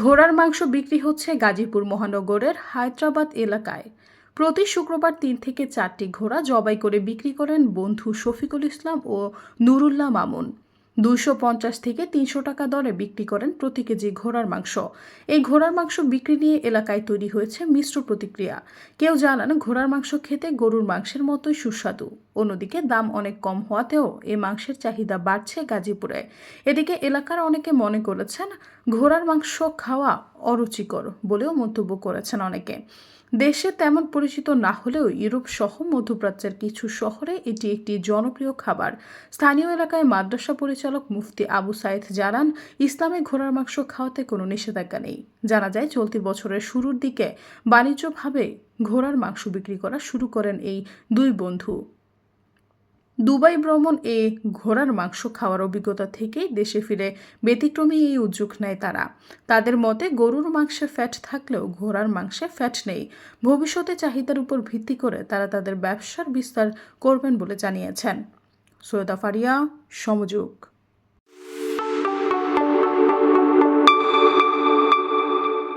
ঘোড়ার মাংস বিক্রি হচ্ছে গাজীপুর মহানগরের হায়দ্রাবাদ এলাকায়। প্রতি শুক্রবার তিন থেকে চারটি ঘোড়া জবাই করে বিক্রি করেন বন্ধু শফিকুল ইসলাম ও নুরুল্লাহ মামুন। দুশো পঞ্চাশ থেকে তিনশো টাকা দরে বিক্রি করেন প্রতি কেজি ঘোড়ার মাংস। এই ঘোড়ার মাংস বিক্রি নিয়ে এলাকায় তৈরি হয়েছে মিশ্র প্রতিক্রিয়া। কেউ জানান, ঘোড়ার মাংস খেতে গরুর মাংসের মতোই সুস্বাদু। অন্যদিকে দাম অনেক কম হওয়াতেও এ মাংসের চাহিদা বাড়ছে গাজীপুরে। এদিকে এলাকার অনেকে মনে করেছেন ঘোড়ার মাংস খাওয়া অরুচিকর বলেও মন্তব্য করেছেন অনেকে। দেশে তেমন পরিচিত না হলেও ইউরোপ সহ মধ্যপ্রাচ্যের কিছু শহরে এটি একটি জনপ্রিয় খাবার। স্থানীয় এলাকায় মাদ্রাসা পরিচালক মুফতি আবু সাইদ জানান, ইসলামে ঘোড়ার মাংস খাওয়াতে কোনো নিষেধাজ্ঞা নেই। জানা যায়, চলতি বছরের শুরুর দিকে বাণিজ্যভাবে ঘোড়ার মাংস বিক্রি করা শুরু করেন এই দুই বন্ধু। দুবাই ভ্রমণ এ ঘোড়ার মাংস খাওয়ার অভিজ্ঞতা থেকেই দেশে ফিরে ব্যতিক্রমী এই উদ্যোগ নেয় তারা। তাদের মতে, গরুর মাংসে ফ্যাট থাকলেও ঘোড়ার মাংসে ফ্যাট নেই। ভবিষ্যতে চাহিদার উপর ভিত্তি করে তারা তাদের ব্যবসার বিস্তার করবেন বলে জানিয়েছেন। সৈয়দা ফারিয়া, সমযোগ।